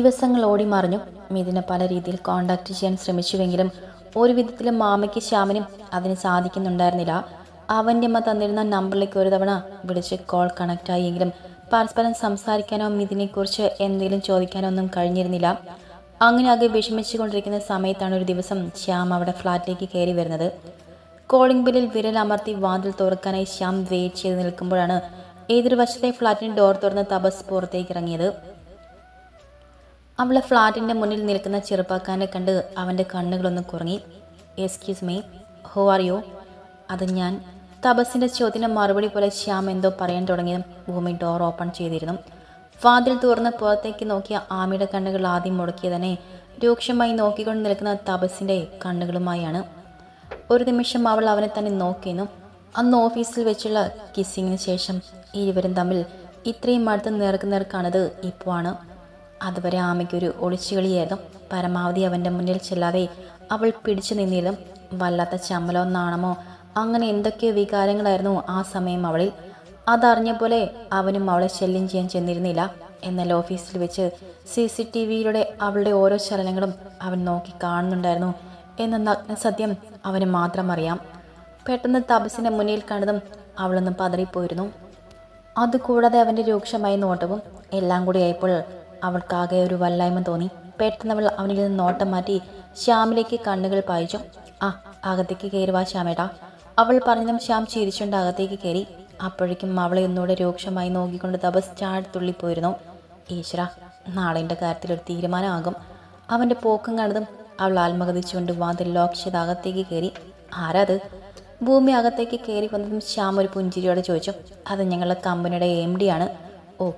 ദിവസങ്ങൾ ഓടി മറിഞ്ഞു. മിഥുനെ പല രീതിയിൽ കോണ്ടാക്ട് ചെയ്യാൻ ശ്രമിച്ചുവെങ്കിലും ഒരു വിധത്തിലും മാമയ്ക്ക് ശ്യാമിനും അതിന് സാധിക്കുന്നുണ്ടായിരുന്നില്ല. അവന്റെ അമ്മ തന്നിരുന്ന നമ്പറിലേക്ക് ഒരു തവണ വിളിച്ച് കോൾ കണക്ട് ആയെങ്കിലും പരസ്പരം സംസാരിക്കാനോ മിഥുനെക്കുറിച്ച് എന്തെങ്കിലും ചോദിക്കാനോ ഒന്നും കഴിഞ്ഞിരുന്നില്ല. അങ്ങനെ ആകെ വിഷമിച്ചുകൊണ്ടിരിക്കുന്ന സമയത്താണ് ഒരു ദിവസം ശ്യാം അവിടെ ഫ്ലാറ്റിലേക്ക് കയറി വരുന്നത്. കോളിംഗ് ബില്ലിൽ വിരൽ അമർത്തി വാതിൽ തുറക്കാനായി ശ്യാം വെയിറ്റ് ചെയ്ത് നിൽക്കുമ്പോഴാണ് എതിർവശത്തെ ഫ്ലാറ്റിന് ഡോർ തുറന്ന് തപസ് പുറത്തേക്ക് ഇറങ്ങിയത്. അവളെ ഫ്ലാറ്റിന്റെ മുന്നിൽ നിൽക്കുന്ന ചെറുപ്പക്കാരനെ കണ്ട് അവന്റെ കണ്ണുകളൊന്ന് കുറങ്ങി. Excuse me who are you അത് ഞാൻ. തപസിന്റെ ചോദ്യം മറുപടി പോലെ ശ്യാം എന്തോ പറയാൻ തുടങ്ങിയതും ഭൂമി ഡോർ ഓപ്പൺ ചെയ്തിരുന്നു. വാതിൽ തുറന്ന് പുറത്തേക്ക് നോക്കിയ ആമിയുടെ കണ്ണുകൾ ആദ്യം മുടക്കിയതന്നെ രൂക്ഷമായി നോക്കിക്കൊണ്ട് നിൽക്കുന്ന തപസിന്റെ കണ്ണുകളുമായാണ്. ഒരു നിമിഷം അവൾ അവനെ തന്നെ നോക്കിയിരുന്നു. അന്ന് ഓഫീസിൽ വെച്ചുള്ള കിസ്സിങ്ങിന് ശേഷം ഇരുവരും തമ്മിൽ ഇത്രയും അടുത്ത് നേർക്ക് നേർക്കാണത് ഇപ്പോൾ ആണ് അതുവരെ ആമയ്ക്കൊരു ഒളിച്ചുകളിയായിരുന്നു. പരമാവധി അവന്റെ മുന്നിൽ ചെല്ലാതെ അവൾ പിടിച്ചു നിന്നിലും വല്ലാത്ത ചമ്മലോ നാണമോ അങ്ങനെ എന്തൊക്കെയോ വികാരങ്ങളായിരുന്നു ആ സമയം അവളിൽ. അതറിഞ്ഞ പോലെ അവനും അവളെ ശല്യം ചെയ്യാൻ ചെന്നിരുന്നില്ല. എന്നാൽ ഓഫീസിൽ വെച്ച് സി സി ടി വിയിലൂടെ അവളുടെ ഓരോ ചലനങ്ങളും അവൻ നോക്കി കാണുന്നുണ്ടായിരുന്നു. എന്ന നഗ്ന സത്യം അവന് മാത്രം അറിയാം. പെട്ടെന്ന് തപസിന്റെ മുന്നിൽ കണ്ടതും അവളൊന്ന് പതറിപ്പോയിരുന്നു. അതുകൂടാതെ അവന്റെ രൂക്ഷമായ നോട്ടവും എല്ലാം കൂടി ആയപ്പോൾ അവൾക്കാകെ ഒരു വല്ലായ്മ തോന്നി. പെട്ടെന്ന് അവൾ അവനിൽ നിന്ന് നോട്ടം മാറ്റി ശ്യാമിലേക്ക് കണ്ണുകൾ പായിച്ചു. ആ അകത്തേക്ക് കയറുവാ ശ്യാമേട്ടാ. അവൾ പറഞ്ഞതും ശ്യാം ചിരിച്ചുകൊണ്ട് അകത്തേക്ക് കയറി. അപ്പോഴേക്കും അവളെ ഒന്നുകൂടെ രൂക്ഷമായി നോക്കിക്കൊണ്ട് തപസ് ചാടിത്തുള്ളിപ്പോയിരുന്നു ഈശ്വര നാളെന്റെ കാര്യത്തിൽ ഒരു തീരുമാനമാകും. അവന്റെ പോക്കും കണ്ടതും അവൾ ആത്മകഥിച്ചുകൊണ്ട് വാതിൽ ലോക്ക് ചെയ്ത് അകത്തേക്ക് കയറി. ആരാത് ഭൂമി അകത്തേക്ക് കയറി വന്നതും ശ്യാം ഒരു പുഞ്ചിരിയോടെ ചോദിച്ചു. അത് ഞങ്ങളുടെ കമ്പനിയുടെ എം ആണ്. ഓ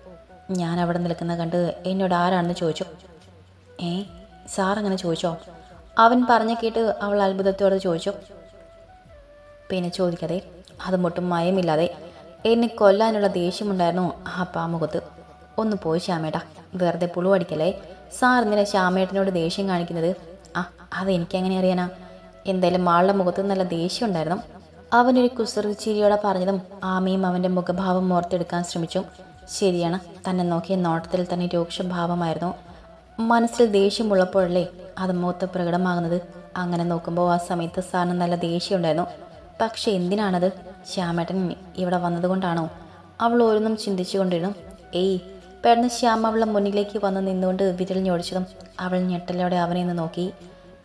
ഞാൻ അവിടെ നിൽക്കുന്ന കണ്ട് എന്നോട് ആരാണെന്ന് ചോദിച്ചു. ഏ സാർ അങ്ങനെ ചോദിച്ചോ? അവൻ പറഞ്ഞു കേട്ട് അവൾ അത്ഭുതത്തോടെ ചോദിച്ചു. പിന്നെ ചോദിക്കാതെ അത് മുട്ടും മയമില്ലാതെ എന്നെ കൊല്ലാനുള്ള ദേഷ്യമുണ്ടായിരുന്നു ആ പാമുഖത്ത്. ഒന്ന് പോയി ശ്യാമേട്ടാ വെറുതെ പുളുവടിക്കല്ലേ സാർ ഇന്നലെ ശ്യാമേട്ടനോട് ദേഷ്യം കാണിക്കുന്നത്. ആ അത് എനിക്കങ്ങനെ അറിയാനാ? എന്തായാലും ആളുടെ മുഖത്ത് നല്ല ദേഷ്യം ഉണ്ടായിരുന്നു. അവനൊരു കുസൃതി ചിരിയോടെ പറഞ്ഞതും ആമയും അവന്റെ മുഖഭാവം ഓർത്തെടുക്കാൻ ശ്രമിച്ചു. ശരിയാണ്. തന്നെ നോക്കിയ നോട്ടത്തിൽ തന്നെ രൂക്ഷഭാവമായിരുന്നു. മനസ്സിൽ ദേഷ്യമുള്ളപ്പോഴല്ലേ അത് മുഖത്ത് പ്രകടമാകുന്നത്? അങ്ങനെ നോക്കുമ്പോൾ ആ സമയത്ത് സാറിന് നല്ല ദേഷ്യമുണ്ടായിരുന്നു. പക്ഷെ എന്തിനാണത്? ശ്യാമേട്ടൻ ഇവിടെ വന്നതുകൊണ്ടാണോ? അവൾ ഓരോന്നും ചിന്തിച്ചുകൊണ്ടിരുന്നു. ഏയ് പെട്ടെന്ന് ശ്യാം അവളെ മുന്നിലേക്ക് വന്ന് നിന്നുകൊണ്ട് വിരൽ ഞൊടിച്ചതും അവൾ ഞെട്ടലോടെ അവനെ ഒന്ന് നോക്കി.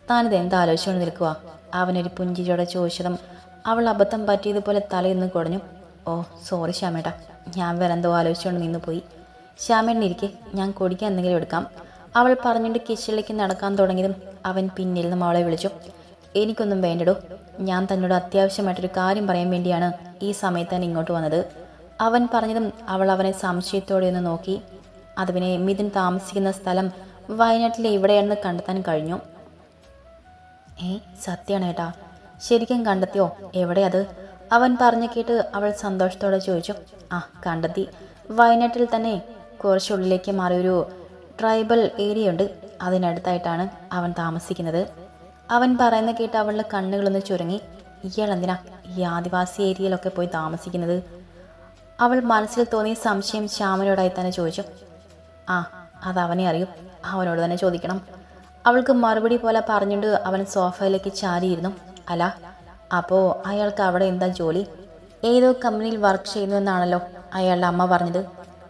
താനിത് എന്താ ആലോചിച്ചുകൊണ്ട് നിൽക്കുക അവനൊരു പുഞ്ചിരിയോടെ ചോദിച്ചതും അവൾ അബദ്ധം പറ്റിയതുപോലെ തലയൊന്ന് കുടഞ്ഞു. ഓ സോറി ശ്യാമേട്ടാ. ഞാൻ വേറെ എന്തോ ആലോചിച്ചുകൊണ്ട് നിന്ന് പോയി ശ്യാമേട്ടൻ ഇരിക്കെ ഞാൻ കുടിക്കാൻ എന്തെങ്കിലും എടുക്കാം. അവൾ പറഞ്ഞുകൊണ്ട് കിച്ചണിലേക്ക് നടക്കാൻ തുടങ്ങിയതും അവൻ പിന്നിൽ നിന്നും അവളെ വിളിച്ചു. എനിക്കൊന്നും വേണ്ടടോ. ഞാൻ തന്നോട് അത്യാവശ്യമായിട്ടൊരു കാര്യം പറയാൻ വേണ്ടിയാണ് ഈ സമയത്ത് തന്നെ ഇങ്ങോട്ട് വന്നത്. അവൻ പറഞ്ഞതും അവൾ അവനെ സംശയത്തോടെ ഒന്ന് നോക്കി. അത് പിന്നെ മിഥുൻ താമസിക്കുന്ന സ്ഥലം വയനാട്ടിലെ എവിടെയാണെന്ന് കണ്ടെത്താൻ കഴിഞ്ഞു. ഏയ് സത്യമാണ് ഏട്ടാ. ശരിക്കും കണ്ടെത്തിയോ? എവിടെ അത്? അവൻ പറഞ്ഞു കേട്ട് അവൾ സന്തോഷത്തോടെ ചോദിച്ചു ആ കണ്ടെത്തി. വയനാട്ടിൽ തന്നെ കുറച്ചുള്ളിലേക്ക് മാറിയൊരു ട്രൈബൽ ഏരിയ ഉണ്ട് അതിനടുത്തായിട്ടാണ് അവൻ താമസിക്കുന്നത്. അവൻ പറയുന്ന കേട്ട് അവളുടെ കണ്ണുകളൊന്ന് ചുരുങ്ങി ഇയാൾ എന്തിനാ ഈ ആദിവാസി ഏരിയയിലൊക്കെ പോയി താമസിക്കുന്നത്? അവൾ മനസ്സിൽ തോന്നിയ സംശയം ശ്യാമനോടായി തന്നെ ചോദിച്ചു ആ അത് അവനെ അറിയും. അവനോട് തന്നെ ചോദിക്കണം. അവൾക്ക് മറുപടി പോലെ പറഞ്ഞുകൊണ്ട് അവൻ സോഫയിലേക്ക് ചാരിയിരുന്നു. അല്ല അപ്പോൾ അയാൾക്ക് അവിടെ എന്താ ജോലി? ഏതോ കമ്പനിയിൽ വർക്ക് ചെയ്യുന്നുവെന്നാണല്ലോ അയാളുടെ അമ്മ പറഞ്ഞത്.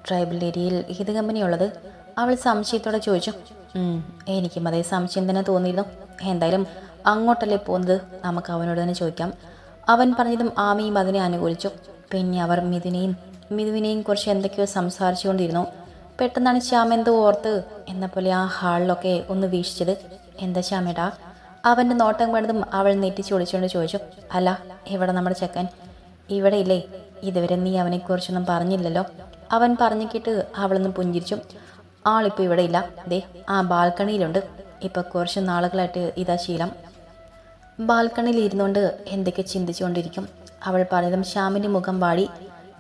ട്രൈബൽ ഏരിയയിൽ ഏത് കമ്പനിയുള്ളത്? അവൾ സംശയത്തോടെ ചോദിച്ചു. "ഉം, എനിക്കും അതേ സംശയം തന്നെ തോന്നിയിരുന്നു. എന്തായാലും അങ്ങോട്ടല്ലേ പോകുന്നത്? നമുക്ക് അവനോട് തന്നെ ചോദിക്കാം. അവൻ പറഞ്ഞതും ആമയും അതിനെ അനുകൂലിച്ചു. പിന്നെ അവർ മിഥുനെയും മിഥുവിനെയും കുറിച്ച് എന്തൊക്കെയോ സംസാരിച്ചുകൊണ്ടിരുന്നു. പെട്ടെന്നാണ് ശ്യാം എന്തോ ഓർത്ത് എന്ന പോലെ ആ ഹാളിലൊക്കെ ഒന്ന് വീക്ഷിച്ചത്. എന്താ ശ്യാമേട്ടാ അവന്റെ നോട്ടം കണ്ടതും അവൾ നെറ്റിച്ച് ഒളിച്ചുകൊണ്ട് ചോദിച്ചു അല്ല ഇവിടെ നമ്മുടെ ചെക്കൻ. ഇവിടെ ഇല്ലേ? ഇതുവരെ നീ അവനെക്കുറിച്ചൊന്നും പറഞ്ഞില്ലല്ലോ. അവൻ പറഞ്ഞു കേട്ട് അവളൊന്ന് പുഞ്ചിരിച്ചു. ആളിപ്പോൾ ഇവിടെ ഇല്ല. ദേ ആ ബാൽക്കണിയിലുണ്ട്. ഇപ്പോൾ കുറച്ച് നാളുകളായിട്ട് ഇതാ ശീലം. ബാൽക്കണിയിൽ ഇരുന്നുകൊണ്ട് എന്തൊക്കെ ചിന്തിച്ചുകൊണ്ടിരിക്കും. അവൾ പറഞ്ഞതും ശ്യാമിന്റെ മുഖം വാടി.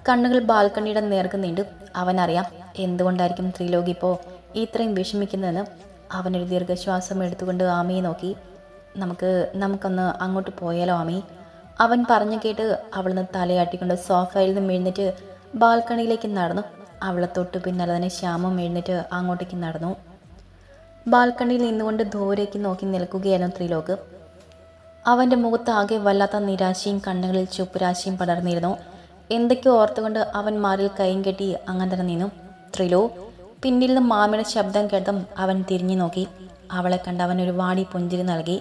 കണ്ണുകൾ ബാൽക്കണിയുടെ നേർക്ക് നീണ്ടു. അവനറിയാം എന്തുകൊണ്ടായിരിക്കും ത്രിലോകി ഇപ്പോൾ ഇത്രയും വിഷമിക്കുന്നതെന്ന്. അവനൊരു ദീർഘശ്വാസം എടുത്തുകൊണ്ട് ആമയെ നോക്കി. നമുക്ക് നമുക്കൊന്ന് അങ്ങോട്ട് പോയാലോ ആമി അവൻ പറഞ്ഞു കേട്ട് അവളൊന്ന് തലയാട്ടിക്കൊണ്ട് സോഫയിൽ നിന്ന് എഴുന്നേറ്റ് ബാൽക്കണിയിലേക്ക് നടന്നു. അവളെ തൊട്ട് പിന്നാലെ തന്നെ ശ്യാമം എഴുന്നേറ്റ് അങ്ങോട്ടേക്ക് നടന്നു. ബാൽക്കണിയിൽ നിന്നുകൊണ്ട് ദൂരേക്ക് നോക്കി നിൽക്കുകയായിരുന്നു ത്രിലോക്. അവന്റെ മുഖത്ത് ആകെ വല്ലാത്ത നിരാശയും കണ്ണുകളിൽ ചുപ്പുരാശിയും പടർന്നിരുന്നു. എന്തൊക്കെയോ ഓർത്തുകൊണ്ട് അവൻ മാറിൽ കൈയും കെട്ടി അങ്ങനെ തന്നെ നിന്നു. ത്രിലോ പിന്നിൽ നിന്ന് മാമിയുടെ ശബ്ദം കേട്ടതും അവൻ തിരിഞ്ഞു നോക്കി. അവളെ കണ്ട് അവൻ ഒരു വാടി പുഞ്ചിരി നൽകി.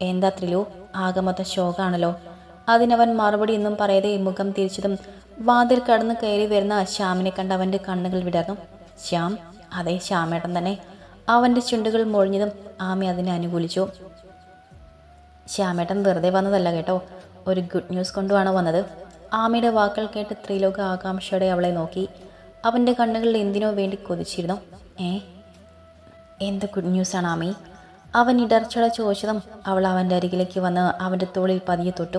എന്താ ത്രിലു? ആഗമത മൊത്തം ശോകാണല്ലോ. അതിനവൻ മറുപടി ഒന്നും പറയാതെ മുഖം തിരിച്ചതും വാതിൽ കടന്ന് കയറി വരുന്ന ശ്യാമിനെ കണ്ട് അവന്റെ കണ്ണുകൾ വിടർന്നു. ശ്യാം അതെ ശ്യാമേട്ടൻ തന്നെ. അവന്റെ ചുണ്ടുകൾ മൊഴിഞ്ഞതും ആമി അതിനെ അനുകൂലിച്ചു. ശ്യാമേട്ടൻ വെറുതെ വന്നതല്ല കേട്ടോ. ഒരു ഗുഡ് ന്യൂസ് കൊണ്ടുമാണ് വന്നത്. ആമയുടെ വാക്കുകൾ കേട്ട് ത്രിലോക ആകാംക്ഷയോടെ അവളെ നോക്കി. അവന്റെ കണ്ണുകളിൽ എന്തിനോ വേണ്ടി കൊതിച്ചിരുന്നു. ഏ? എന്ത് ഗുഡ് ന്യൂസാണ് ആമി? അവൻ ഇടർച്ചയുടെ ചോദിച്ചതും അവൾ അവന്റെ അരികിലേക്ക് വന്ന് അവന്റെ തോളിൽ പതിയെ തൊട്ടു.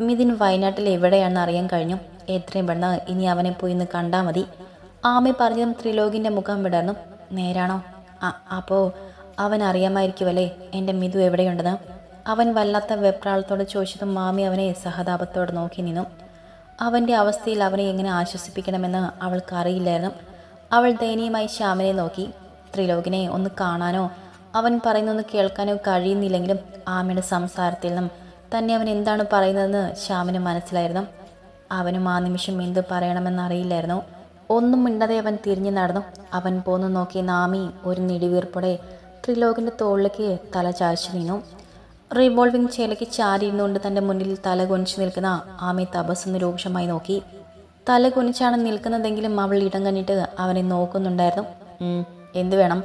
മിഥിൻ വയനാട്ടിൽ എവിടെയാണെന്ന് അറിയാൻ കഴിഞ്ഞു. എത്രയും പെട്ടെന്ന് ഇനി അവനെ പോയി ഇന്ന് കണ്ടാൽ മതി. ആമി പറഞ്ഞതും ത്രിലോകിന്റെ മുഖം വിടർന്നു. നേരാണോ? ആ അപ്പോൾ അവൻ അറിയാമായിരിക്കുമല്ലേ? എന്റെ മിഥു എവിടെയുണ്ടെന്ന്? അവൻ വല്ലാത്ത വെപ്രാളത്തോടെ ചോദിച്ചതും മാമി അവനെ സഹതാപത്തോടെ നോക്കി നിന്നു. അവന്റെ അവസ്ഥയിൽ അവനെ എങ്ങനെ ആശ്വസിപ്പിക്കണമെന്ന് അവൾക്ക് അറിയില്ലായിരുന്നു അവൾ ദയനീയമായി ശ്യാമിനെ നോക്കി. ത്രിലോകിനെ ഒന്ന് കാണാനോ അവൻ പറയുന്നൊന്ന് കേൾക്കാനോ കഴിയുന്നില്ലെങ്കിലും ആമയുടെ സംസാരത്തിൽ നിന്നും തന്നെ അവൻ എന്താണ് പറയുന്നതെന്ന് ശ്യാമിന് മനസ്സിലായിരുന്നു. അവനും ആ നിമിഷം എന്ത് പറയണമെന്നറിയില്ലായിരുന്നു ഒന്നും മിണ്ടാതെ അവൻ തിരിഞ്ഞു നടന്നു. അവൻ പോന്നു നോക്കി നാമി ഒരു നിടിവീർപ്പോടെ ത്രിലോകിന്റെ തോളിലേക്ക് തല ചാച്ചു നിന്നു. റിവോൾവിംഗ് ചേലയ്ക്ക് ചാരിയിരുന്നുകൊണ്ട് തന്റെ മുന്നിൽ തല കൊനിച്ചു നിൽക്കുന്ന ആമി തപസ്സെന്ന് രൂക്ഷമായി നോക്കി. തല കൊനിച്ചാണ് നിൽക്കുന്നതെങ്കിലും അവൾ ഇടം കണ്ടിട്ട് അവനെ നോക്കുന്നുണ്ടായിരുന്നു. എന്ത് എന്തു വേണം?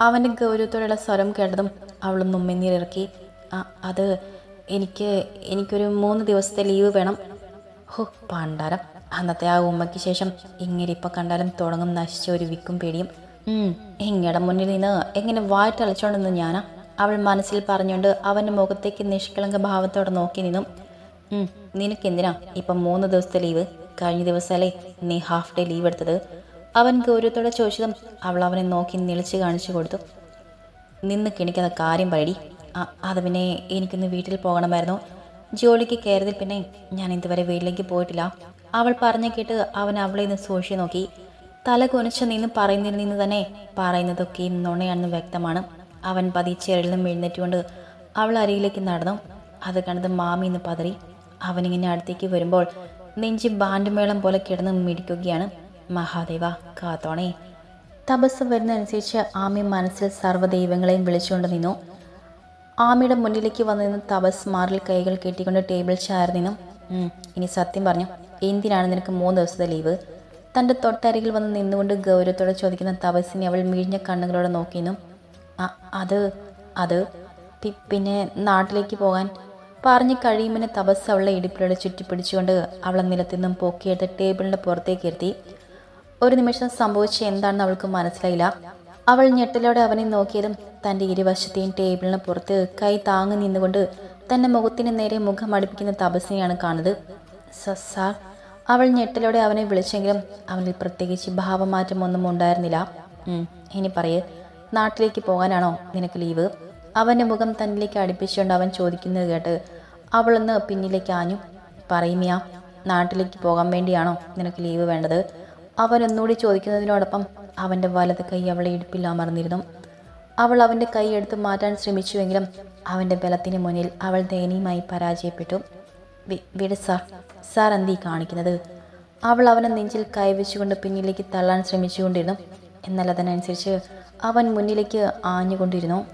അവന്റെ ഗൗരവത്തോടെയുള്ള സ്വരം കേട്ടതും അവൾ നുമ്മിനീരിറക്കി. "ആ, അത് എനിക്ക് എനിക്കൊരു മൂന്ന് ദിവസത്തെ ലീവ് വേണം. ഹോ പണ്ടാരം അന്നത്തെ ആ ഉമ്മയ്ക്ക് ശേഷം ഇങ്ങനെ ഇപ്പം കണ്ടാലും തുടങ്ങും നശിച്ച ഒരു വിക്കും പേടിയും. ഇങ്ങയുടെ മുന്നിൽ നിന്ന് എങ്ങനെ വായിട്ടളച്ചോണ്ടെന്ന് ഞാനാ? അവൾ മനസ്സിൽ പറഞ്ഞുകൊണ്ട് അവന്റെ മുഖത്തേക്ക് നിഷ്കളങ്ക ഭാവത്തോടെ നോക്കി നിന്നു. "ഉം, നിനക്കെന്തിനാ ഇപ്പം മൂന്ന് ദിവസത്തെ ലീവ്? കഴിഞ്ഞ ദിവസമല്ലേ നീ ഹാഫ് ഡേ ലീവ് എടുത്തത് അവൻ ഗൗരവത്തോടെ ചോദിച്ചതും അവൾ അവനെ നോക്കി നിളിച്ച് കാണിച്ചു കൊടുത്തു. നിന്ന് കിണിക്കുന്ന കാര്യം ആ അത് പിന്നെ എനിക്കൊന്ന് വീട്ടിൽ പോകണമായിരുന്നു. ജോലിക്ക് കയറിയതിൽ പിന്നെ ഞാൻ ഇതുവരെ വീട്ടിലേക്ക് പോയിട്ടില്ല. അവൾ പറഞ്ഞു കേട്ട് അവൻ അവളെ നിന്ന് സൂക്ഷിച്ചു നോക്കി. തല കുനിച്ച് നിന്ന് പറയുന്നതിൽ നിന്ന് തന്നെ പറയുന്നതൊക്കെയും നുണയാണെന്ന് വ്യക്തമാണ്. അവൻ പതിച്ചേറിൽ നിന്നും എഴുന്നേറ്റുകൊണ്ട് അവൾ അരികിലേക്ക് നടന്നു. അത് കണ്ടത് മാമി എന്ന് പതറി. അവനിങ്ങനെ അടുത്തേക്ക് വരുമ്പോൾ നെഞ്ചി ബാൻഡ് മേളം പോലെ കിടന്ന് മിടിക്കുകയാണ്. മഹാദേവ കാത്തോണേ തപസ് വരുന്നതനുസരിച്ച് ആമി മനസ്സിൽ സർവദൈവങ്ങളെയും വിളിച്ചുകൊണ്ട് നിന്നു. ആമിയുടെ മുന്നിലേക്ക് വന്നു നിന്ന് തപസ് മാറിൽ കൈകൾ കെട്ടിക്കൊണ്ട് ടേബിൾ ചാരി നിന്നു. "ഉം, ഇനി സത്യം പറഞ്ഞു എന്തിനാണ് നിനക്ക് മൂന്ന് ദിവസത്തെ ലീവ്? തന്റെ തൊട്ടരികിൽ വന്ന് നിന്നുകൊണ്ട് ഗൗരവത്തോടെ ചോദിക്കുന്ന തപസ്സിനെ അവൾ മിഴിഞ്ഞ കണ്ണുകളോടെ നോക്കിയിരുന്നു "അ- അത് അത് പിന്നെ നാട്ടിലേക്ക് പോകാൻ. പറഞ്ഞു കഴിയുമ്പോൾ തപസ് അവളെ ഇടുപ്പിലൂടെ ചുറ്റിപ്പിടിച്ചുകൊണ്ട് അവളെ നിലത്തു നിന്നും പൊക്കിയെടുത്ത് ടേബിളിന്റെ പുറത്തേക്ക് ഇരുത്തി. ഒരു നിമിഷം സംഭവിച്ച എന്താണെന്ന് അവൾക്ക് മനസ്സിലായില്ല. അവൾ ഞെട്ടലോടെ അവനെ നോക്കിയതും തന്റെ ഇരുവശത്തെയും ടേബിളിന് പുറത്ത് കൈ താങ്ങി നിന്നുകൊണ്ട് തന്റെ മുഖത്തിന് നേരെ മുഖം അടുപ്പിക്കുന്ന തപസ്സിനെയാണ് കാണുന്നത്. സസാർ അവൾ ഞെട്ടലോടെ അവനെ വിളിച്ചെങ്കിലും അവനിൽ പ്രത്യേകിച്ച് ഭാവമാറ്റമൊന്നും ഉണ്ടായിരുന്നില്ല. ഇനി പറയേ. നാട്ടിലേക്ക് പോകാനാണോ നിനക്ക് ലീവ്? അവന്റെ മുഖം തന്നിലേക്ക് അടുപ്പിച്ചുകൊണ്ട് അവൻ ചോദിക്കുന്നത് കേട്ട് അവളൊന്ന് പിന്നിലേക്ക് ആഞ്ഞു. പറയുമിയാ നാട്ടിലേക്ക് പോകാൻ വേണ്ടിയാണോ നിനക്ക് ലീവ് വേണ്ടത്? അവൻ ഒന്നുകൂടി ചോദിക്കുന്നതിനോടൊപ്പം അവന്റെ വലത് കൈ അവളെ ഇടുപ്പിൽ അമർന്നിരുന്നു. അവൾ അവന്റെ കൈ എടുത്ത് മാറ്റാൻ ശ്രമിച്ചുവെങ്കിലും അവന്റെ ബലത്തിന് മുന്നിൽ അവൾ ദയനീയമായി പരാജയപ്പെട്ടു. വിട സാർ സാർ എന്തീ കാണിക്കുന്നത്? അവൾ അവനെ നെഞ്ചിൽ കൈവച്ചുകൊണ്ട് പിന്നിലേക്ക് തള്ളാൻ ശ്രമിച്ചുകൊണ്ടിരുന്നു. എന്നാൽ അതിനനുസരിച്ച് അവൻ മുന്നിലേക്ക് ആഞ്ഞുകൊണ്ടിരുന്നു.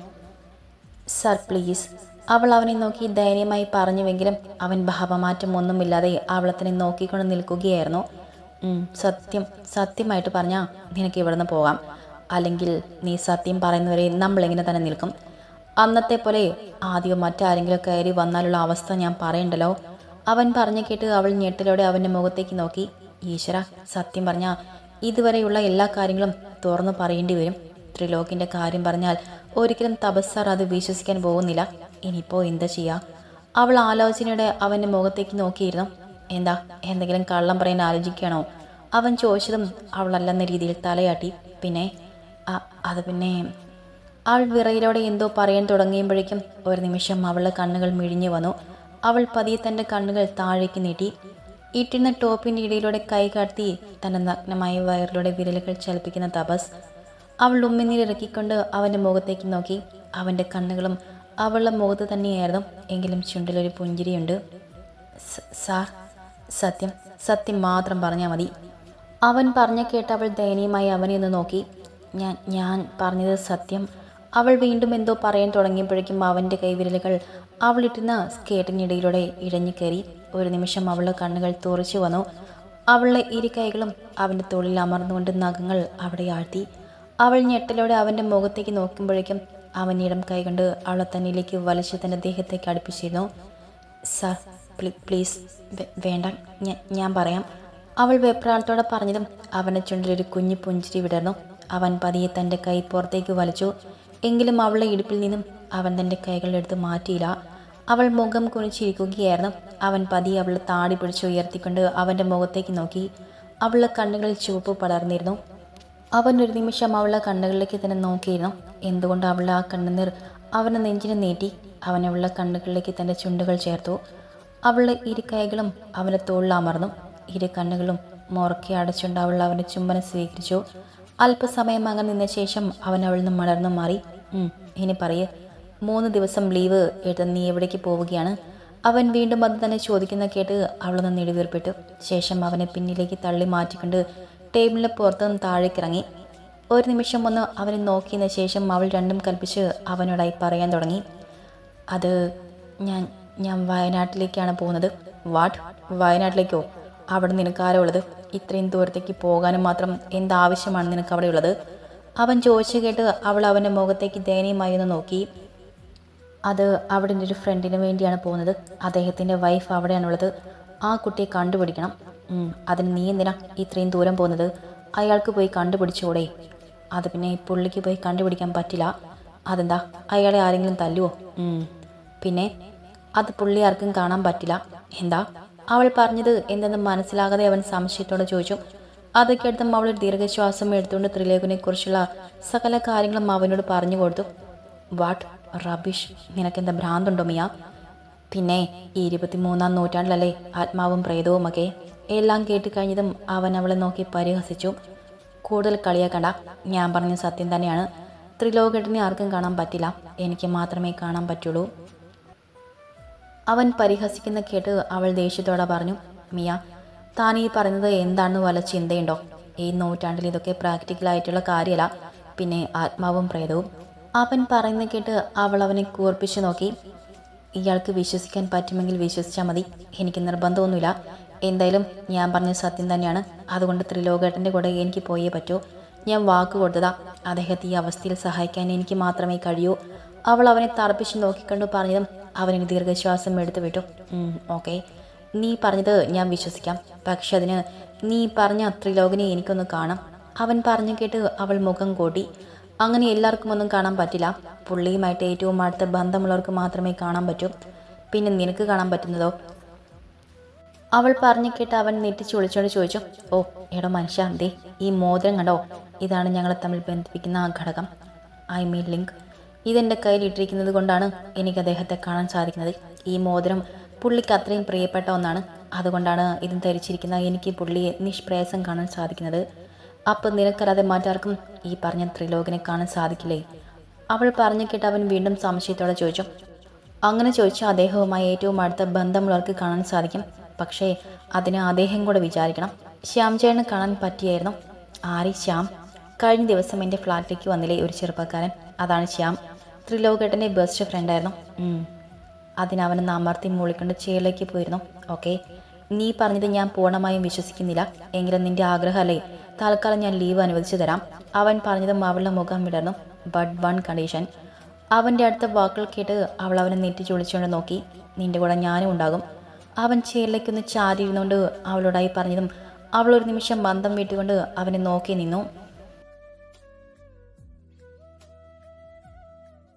Sir please. അവൾ അവനെ നോക്കി ദയനീയമായി പറഞ്ഞുവെങ്കിലും അവൻ ഭാവമാറ്റം ഒന്നുമില്ലാതെ അവളത്തിനെ നോക്കിക്കൊണ്ട് നിൽക്കുകയായിരുന്നു. "ഉം, സത്യം സത്യമായിട്ട് പറഞ്ഞാൽ നിനക്ക് ഇവിടുന്ന് പോകാം. അല്ലെങ്കിൽ നീ സത്യം പറയുന്നവരെ നമ്മളിങ്ങനെ തന്നെ നിൽക്കും? അന്നത്തെ പോലെ ആദ്യം മറ്റാരെങ്കിലും കയറി വന്നാലുള്ള അവസ്ഥ ഞാൻ പറയണ്ടല്ലോ? അവൻ പറഞ്ഞു കേട്ട് അവൾ ഞെട്ടലോടെ അവന്റെ മുഖത്തേക്ക് നോക്കി. ഈശ്വര സത്യം പറഞ്ഞാൽ ഇതുവരെയുള്ള എല്ലാ കാര്യങ്ങളും തുറന്നു പറയേണ്ടി വരും. ത്രിലോകിന്റെ കാര്യം പറഞ്ഞാൽ ഒരിക്കലും തപസ്സാർ അത് വിശ്വസിക്കാൻ പോകുന്നില്ല. ഇനിയിപ്പോൾ എന്താ ചെയ്യുക അവൾ ആലോചനയുടെ അവന്റെ മുഖത്തേക്ക് നോക്കിയിരുന്നു. എന്താ എന്തെങ്കിലും കള്ളം പറയാൻ ആലോചിക്കുകയാണോ? അവൻ ചോദിച്ചതും അവളല്ലെന്ന രീതിയിൽ തലയാട്ടി. പിന്നെ "അ- അത് പിന്നെ അവൾ വിറയിലൂടെ എന്തോ പറയാൻ തുടങ്ങിയപ്പോഴേക്കും ഒരു നിമിഷം അവളുടെ കണ്ണുകൾ മിഴിഞ്ഞു വന്നു. അവൾ പതിയെ തന്റെ കണ്ണുകൾ താഴേക്ക് നീട്ടി. ഇട്ടിരുന്ന ടോപ്പിന്റെ ഇടയിലൂടെ കൈ കാട്ടി തന്റെ നഗ്നമായ വയറിലൂടെ വിരലുകൾ ചലിപ്പിക്കുന്ന തപസ്. അവൾ ഉമ്മിനീരിറക്കിക്കൊണ്ട് അവന്റെ മുഖത്തേക്ക് നോക്കി. അവന്റെ കണ്ണുകളും അവളുടെ മുഖത്ത് തന്നെയായിരുന്നു. എങ്കിലും ചുണ്ടിലൊരു പുഞ്ചിരിയുണ്ട്. സാർ സത്യം സത്യം മാത്രം പറഞ്ഞാൽ മതി. അവൻ പറഞ്ഞ കേട്ട് അവൾ ദയനീയമായി അവനെ ഒന്ന് നോക്കി. ഞാൻ ഞാൻ പറഞ്ഞത് സത്യം. അവൾ വീണ്ടും എന്തോ പറയാൻ തുടങ്ങിയപ്പോഴേക്കും അവന്റെ കൈവിരലുകൾ അവളിട്ടിരുന്ന സ്കേട്ടിനിടയിലൂടെ ഇഴഞ്ഞു കയറി. ഒരു നിമിഷം അവളുടെ കണ്ണുകൾ തുറച്ചു വന്നു. അവളുടെ ഇരു കൈകളും അവന്റെ തോളിൽ അമർന്നുകൊണ്ട് നഖങ്ങൾ അവിടെ ആഴ്ത്തി. അവൾ ഞെട്ടലോടെ അവന്റെ മുഖത്തേക്ക് നോക്കുമ്പോഴേക്കും അവൻ ഇടം കൈകൊണ്ട് അവളെ തന്നിലേക്ക് വലിച്ചു തന്റെ ദേഹത്തേക്ക് അടുപ്പിച്ചിരുന്നു. സാർ പ്ലീസ് വേണ്ട. ഞാൻ പറയാം. അവൾ വെപ്രാളത്തോടെ പറഞ്ഞതും അവന്റെ ചുണ്ടിലൊരു കുഞ്ഞു പുഞ്ചിരി വിടർന്നു. അവൻ പതിയെ തന്റെ കൈ പുറത്തേക്ക് വലിച്ചു. എങ്കിലും അവളുടെ ഇടുപ്പിൽ നിന്നും അവൻ തന്റെ കൈകളെടുത്ത് മാറ്റിയില്ല. അവൾ മുഖം കുനിച്ചിരിക്കുകയായിരുന്നു. അവൻ പതിയെ അവളെ താടി പിടിച്ച് ഉയർത്തിക്കൊണ്ട് അവന്റെ മുഖത്തേക്ക് നോക്കി. അവളുടെ കണ്ണുകളിൽ ചുവപ്പ് പടർന്നിരുന്നു. അവൻ ഒരു നിമിഷം അവളുടെ കണ്ണുകളിലേക്ക് തന്നെ നോക്കിയിരുന്നു. എന്തുകൊണ്ട് അവളുടെ ആ കണ്ണുനീർ അവന്റെ നെഞ്ചിനെ നീട്ടി? അവൻ അവളുടെ കണ്ണുകളിലേക്ക് തന്റെ ചുണ്ടുകൾ ചേർത്തു. അവളുടെ ഇരു കൈകളും അവന്റെ തോളിലമർന്നു ഇരു കണ്ണുകളും മുറക്കി അടച്ചുകൊണ്ട് അവൾ അവന്റെ ചുംബനം സ്വീകരിച്ചു. അല്പസമയം അങ്ങനെ നിന്ന ശേഷം അവൻ അവളിൽ നിന്ന് മലർന്നു മാറി. ഇനി പറയ്. മൂന്ന് ദിവസം ലീവ് എടുത്ത് നീ എവിടേക്ക് പോവുകയാണ്? അവൻ വീണ്ടും അത് തന്നെ ചോദിക്കുന്ന കേട്ട് അവളൊന്ന് നെടുവീർപ്പിട്ടു. ശേഷം അവനെ പിന്നിലേക്ക് തള്ളി മാറ്റിക്കൊണ്ട് ടേബിളിന് പുറത്തുനിന്ന് താഴേക്കിറങ്ങി ഒരു നിമിഷം ഒന്ന് അവനെ നോക്കിയതിന് ശേഷം അവൾ രണ്ടും കൽപ്പിച്ച് അവനോടായി പറയാൻ തുടങ്ങി. അത് ഞാൻ ഞാൻ വയനാട്ടിലേക്കാണ് പോകുന്നത്. വാട്ട്? വയനാട്ടിലേക്കോ? അവിടെ നിനക്ക് ആരോ ഉള്ളത് ഇത്രയും ദൂരത്തേക്ക് പോകാനും മാത്രം എന്താവശ്യമാണ് നിനക്ക് അവിടെ ഉള്ളത് അവൻ ചോദിച്ചു കേട്ട് അവൾ അവന്റെ മുഖത്തേക്ക് ദയനീയമായി ഒന്ന് നോക്കി. അത് അവിടെ എന്റെ ഒരു ഫ്രണ്ടിന് വേണ്ടിയാണ് പോകുന്നത്. അദ്ദേഹത്തിന്റെ വൈഫ് അവിടെയാണുള്ളത്. ആ കുട്ടിയെ കണ്ടുപിടിക്കണം. അതിന് നീ എന്തിനാ ഇത്രയും ദൂരം പോകുന്നത്? അയാൾക്ക് പോയി കണ്ടുപിടിച്ചോടെ? അത് പിന്നെ പുള്ളിക്ക് പോയി കണ്ടുപിടിക്കാൻ പറ്റില്ല. അതെന്താ? അയാളെ ആരെങ്കിലും തല്ലുവോ? പിന്നെ? അത് പുള്ളി ആർക്കും കാണാൻ പറ്റില്ല. എന്താ? അവൾ പറഞ്ഞത് എന്തെന്ന് മനസ്സിലാകാതെ അവൻ സംശയത്തോടെ ചോദിച്ചു. അതൊക്കെ അടുത്തും അവൾ ദീർഘശ്വാസം എടുത്തുകൊണ്ട് ത്രിലേഖനെ കുറിച്ചുള്ള സകല കാര്യങ്ങളും അവനോട് പറഞ്ഞു കൊടുത്തു. വാട്ട് റബിഷ് നിനക്കെന്താ ഭ്രാന്തുണ്ടോ മിയ? പിന്നെ ഈ ഇരുപത്തിമൂന്നാം നൂറ്റാണ്ടിലല്ലേ ആത്മാവും പ്രേതവും ഒക്കെ? എല്ലാം കേട്ട് കഴിഞ്ഞതും അവൻ അവളെ നോക്കി പരിഹസിച്ചു. കൂടുതൽ കളിയാക്കണ്ട. ഞാൻ പറഞ്ഞ സത്യം തന്നെയാണ്. ത്രിലോകഘടനെ ആർക്കും കാണാൻ പറ്റില്ല. എനിക്ക് മാത്രമേ കാണാൻ പറ്റുള്ളൂ. അവൻ പരിഹസിക്കുന്ന കേട്ട് അവൾ ദേഷ്യത്തോടെ പറഞ്ഞു മിയ താൻ ഈ പറയുന്നത് എന്താണെന്ന് വല്ല ചിന്തയുണ്ടോ? ഈ നൂറ്റാണ്ടിൽ ഇതൊക്കെ പ്രാക്ടിക്കൽ ആയിട്ടുള്ള കാര്യമല്ല പിന്നെ ആത്മാവും പ്രേതവും. അവൻ പറയുന്ന കേട്ട് അവൾ അവനെ കൂർപ്പിച്ചു നോക്കി. ഇയാൾക്ക് വിശ്വസിക്കാൻ പറ്റുമെങ്കിൽ വിശ്വസിച്ചാൽ മതി. എനിക്ക് നിർബന്ധമൊന്നുമില്ല. എന്തായാലും ഞാൻ പറഞ്ഞ സത്യം തന്നെയാണ്. അതുകൊണ്ട് ത്രിലോകേട്ടന്റെ കൂടെ എനിക്ക് പോയേ പറ്റൂ. ഞാൻ വാക്ക് കൊടുത്തതാ. അദ്ദേഹത്തെ ഈ അവസ്ഥയിൽ സഹായിക്കാൻ എനിക്ക് മാത്രമേ കഴിയൂ. അവൾ അവനെ തറപ്പിച്ച് നോക്കിക്കണ്ടു പറഞ്ഞതും അവനൊരു ദീർഘശ്വാസം എടുത്തു വിട്ടു. ഓക്കെ. നീ പറഞ്ഞത് ഞാൻ വിശ്വസിക്കാം. പക്ഷെ അതിന് നീ പറഞ്ഞ ത്രിലോകനെ എനിക്കൊന്ന് കാണാം. അവൻ പറഞ്ഞു കേട്ട് അവൾ മുഖം കൂട്ടി. അങ്ങനെ എല്ലാവർക്കും ഒന്നും കാണാൻ പറ്റില്ല. പുള്ളിയുമായിട്ട് ഏറ്റവും അടുത്ത ബന്ധമുള്ളവർക്ക് മാത്രമേ കാണാൻ പറ്റൂ. പിന്നെ നിനക്ക് കാണാൻ പറ്റുന്നതോ? അവൾ പറഞ്ഞു കേട്ട് അവൻ നെറ്റിച്ച് ഒളിച്ചോണ്ട് ചോദിച്ചു. ഓ എടോ മനുഷ്യ ദേ ഈ മോതിരം കണ്ടോ? ഇതാണ് ഞങ്ങളെ തമ്മിൽ ബന്ധിപ്പിക്കുന്ന ആ ഘടകം. I mean link. ഇതെന്റെ കയ്യിൽ ഇട്ടിരിക്കുന്നത് കൊണ്ടാണ് എനിക്ക് അദ്ദേഹത്തെ കാണാൻ സാധിക്കുന്നത്. ഈ മോതിരം പുള്ളിക്ക് അത്രയും പ്രിയപ്പെട്ട ഒന്നാണ്. അതുകൊണ്ടാണ് ഇതും ധരിച്ചിരിക്കുന്ന എനിക്ക് പുള്ളിയെ നിഷ്പ്രയാസം കാണാൻ സാധിക്കുന്നത്. അപ്പം നിനക്കല്ലാതെ മറ്റാർക്കും ഈ പറഞ്ഞ ത്രിലോകനെ കാണാൻ സാധിക്കില്ലേ? അവൾ പറഞ്ഞു കേട്ട് അവൻ വീണ്ടും സംശയത്തോടെ ചോദിച്ചു. അങ്ങനെ ചോദിച്ചാൽ അദ്ദേഹവുമായി ഏറ്റവും അടുത്ത ബന്ധമുള്ളവർക്ക് കാണാൻ സാധിക്കും. പക്ഷേ അതിന് അദ്ദേഹം കൂടെ വിചാരിക്കണം. ശ്യാം കാണാൻ പറ്റിയായിരുന്നു. ആരി ശ്യാം? കഴിഞ്ഞ ദിവസം എന്റെ ഫ്ലാറ്റിലേക്ക് വന്നില്ലേ ഒരു ചെറുപ്പക്കാരൻ. അതാണ് ശ്യാം. ത്രിലോകേട്ടന്റെ ബെസ്റ്റ് ഫ്രണ്ടായിരുന്നു അതിനവനെ അമർത്തി മൂളിക്കൊണ്ട് ചേലേക്ക് പോയിരുന്നു. ഓക്കെ നീ പറഞ്ഞത് ഞാൻ പൂർണമായും വിശ്വസിക്കുന്നില്ല. എങ്കിലും നിന്റെ ആഗ്രഹമല്ലേ? തൽക്കാലം ഞാൻ ലീവ് അനുവദിച്ചു തരാം. അവൻ പറഞ്ഞതും അവളുടെ മുഖം വിടർന്നു. ബട്ട് വൺ കണ്ടീഷൻ അവന്റെ അടുത്ത വാക്കുകൾ കേട്ട് അവൾ അവനെ നെറ്റി ചൊളിച്ചുകൊണ്ട് നോക്കി. നിന്റെ കൂടെ ഞാനും ഉണ്ടാകും. അവൻ ചേരിലേക്കൊന്ന് ചാരിയിരുന്നുകൊണ്ട് അവളോടായി പറഞ്ഞതും അവളൊരു നിമിഷം ബന്ധം വീട്ടുകൊണ്ട് അവനെ നോക്കി നിന്നു.